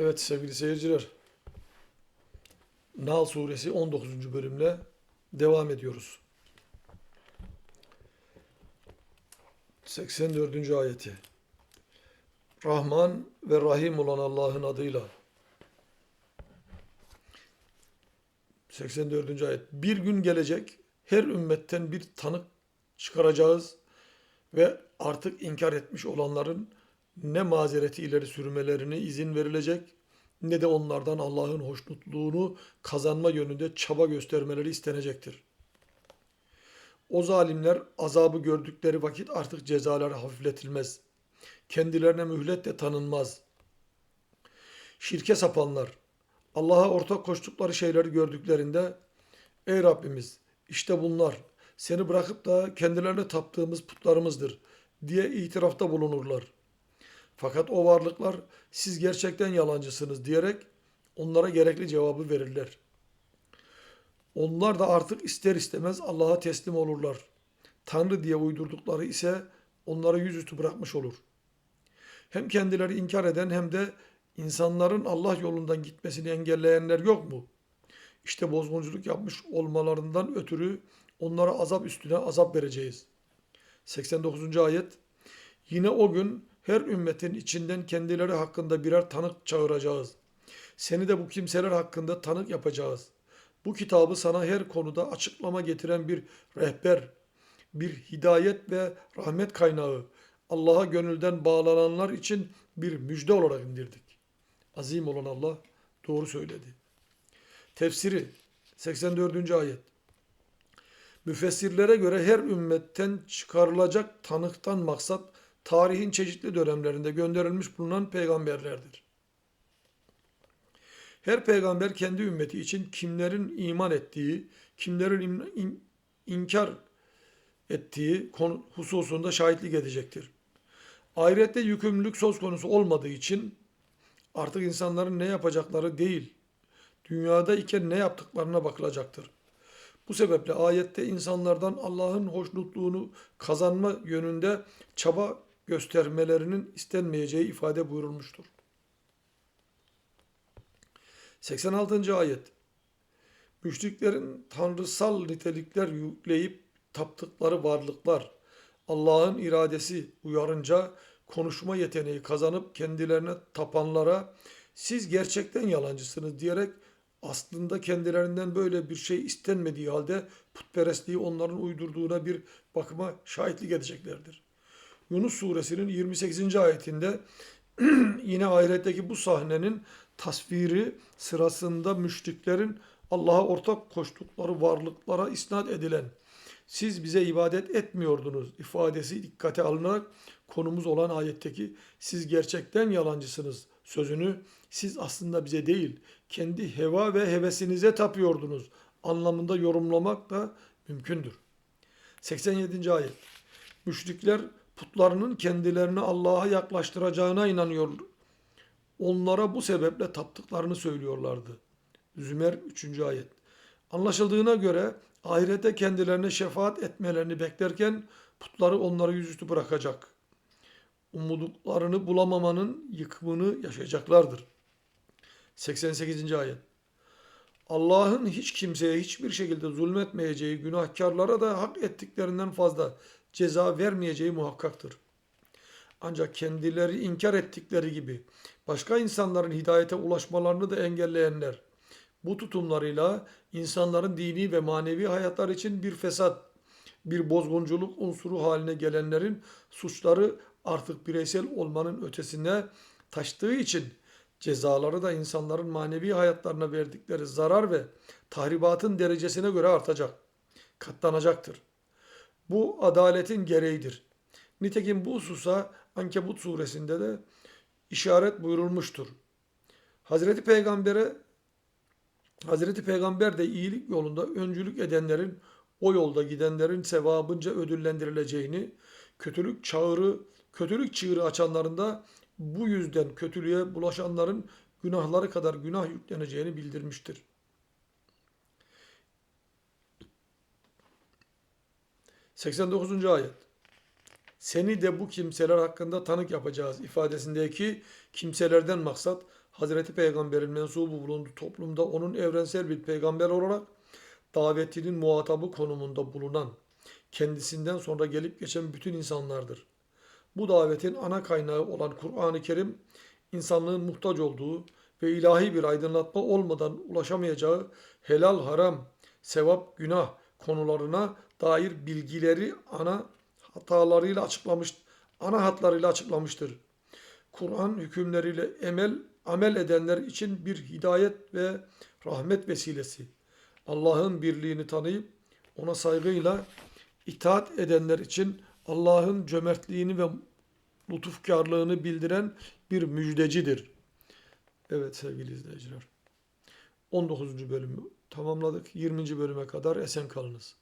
Evet sevgili seyirciler. Nahl suresi 19. bölümle devam ediyoruz. 84. ayeti. Rahman ve Rahim olan Allah'ın adıyla. 84. ayet. Bir gün gelecek her ümmetten bir tanık çıkaracağız ve artık inkar etmiş olanların ne mazereti ileri sürmelerine izin verilecek ne de onlardan Allah'ın hoşnutluğunu kazanma yönünde çaba göstermeleri istenecektir. O zalimler azabı gördükleri vakit artık cezaları hafifletilmez. Kendilerine mühlet de tanınmaz. Şirke sapanlar Allah'a ortak koştukları şeyleri gördüklerinde Ey Rabbimiz işte bunlar seni bırakıp da kendilerine taptığımız putlarımızdır diye itirafta bulunurlar. Fakat o varlıklar siz gerçekten yalancısınız diyerek onlara gerekli cevabı verirler. Onlar da artık ister istemez Allah'a teslim olurlar. Tanrı diye uydurdukları ise onları yüzüstü bırakmış olur. Hem kendileri inkar eden hem de insanların Allah yolundan gitmesini engelleyenler yok mu? İşte bozgunculuk yapmış olmalarından ötürü onlara azap üstüne azap vereceğiz. 89. ayet Yine o gün her ümmetin içinden kendileri hakkında birer tanık çağıracağız. Seni de bu kimseler hakkında tanık yapacağız. Bu kitabı sana her konuda açıklama getiren bir rehber, bir hidayet ve rahmet kaynağı, Allah'a gönülden bağlananlar için bir müjde olarak indirdik. Azim olan Allah doğru söyledi. Tefsiri 84. ayet. Müfessirlere göre her ümmetten çıkarılacak tanıktan maksat tarihin çeşitli dönemlerinde gönderilmiş bulunan peygamberlerdir. Her peygamber kendi ümmeti için kimlerin iman ettiği, kimlerin in- in- inkar ettiği konu hususunda şahitlik edecektir. Ahirette yükümlülük söz konusu olmadığı için artık insanların ne yapacakları değil, dünyada iken ne yaptıklarına bakılacaktır. Bu sebeple ayette insanlardan Allah'ın hoşnutluğunu kazanma yönünde çaba göstermelerinin istenmeyeceği ifade buyurulmuştur. 86. ayet Müşriklerin tanrısal nitelikler yükleyip taptıkları varlıklar Allah'ın iradesi uyarınca konuşma yeteneği kazanıp kendilerine tapanlara siz gerçekten yalancısınız diyerek aslında kendilerinden böyle bir şey istenmediği halde putperestliği onların uydurduğuna bir bakıma şahitlik edeceklerdir. Yunus suresinin 28. ayetinde yine ahiretteki bu sahnenin tasviri sırasında müşriklerin Allah'a ortak koştukları varlıklara isnat edilen siz bize ibadet etmiyordunuz ifadesi dikkate alınarak konumuz olan ayetteki siz gerçekten yalancısınız sözünü siz aslında bize değil kendi heva ve hevesinize tapıyordunuz anlamında yorumlamak da mümkündür. 87. ayet Müşrikler putlarının kendilerini Allah'a yaklaştıracağına inanıyor. Onlara bu sebeple taptıklarını söylüyorlardı. Zümer 3. ayet. Anlaşıldığına göre ahirete kendilerine şefaat etmelerini beklerken putları onları yüzüstü bırakacak. Umuduklarını bulamamanın yıkımını yaşayacaklardır. 88. ayet. Allah'ın hiç kimseye hiçbir şekilde zulmetmeyeceği, günahkarlara da hak ettiklerinden fazla ceza vermeyeceği muhakkaktır. Ancak kendileri inkar ettikleri gibi başka insanların hidayete ulaşmalarını da engelleyenler, bu tutumlarıyla insanların dini ve manevi hayatlar için bir fesat, bir bozgunculuk unsuru haline gelenlerin suçları artık bireysel olmanın ötesine taştığı için cezaları da insanların manevi hayatlarına verdikleri zarar ve tahribatın derecesine göre artacak, katlanacaktır. Bu adaletin gereğidir. Nitekim bu hususa Ankebut suresinde de işaret buyurulmuştur. Hazreti Peygamber'e Hazreti Peygamber de iyilik yolunda öncülük edenlerin o yolda gidenlerin sevabınca ödüllendirileceğini, kötülük çağrı, kötülük çığırı açanların da bu yüzden kötülüğe bulaşanların günahları kadar günah yükleneceğini bildirmiştir. ...89. ayet. Seni de bu kimseler hakkında tanık yapacağız ifadesindeki kimselerden maksat Hazreti Peygamber'in mensubu bulunduğu toplumda onun evrensel bir peygamber olarak davetinin muhatabı konumunda bulunan, kendisinden sonra gelip geçen bütün insanlardır. Bu davetin ana kaynağı olan Kur'an-ı Kerim, insanlığın muhtaç olduğu ve ilahi bir aydınlatma olmadan ulaşamayacağı helal haram, sevap günah konularına dair bilgileri ana hatalarıyla açıklamış, ana hatlarıyla açıklamıştır. Kur'an hükümleriyle emel amel edenler için bir hidayet ve rahmet vesilesi. Allah'ın birliğini tanıyıp ona saygıyla itaat edenler için Allah'ın cömertliğini ve lütufkarlığını bildiren bir müjdecidir. Evet sevgili izleyiciler. 19. bölümü tamamladık. 20. bölüme kadar esen kalınız.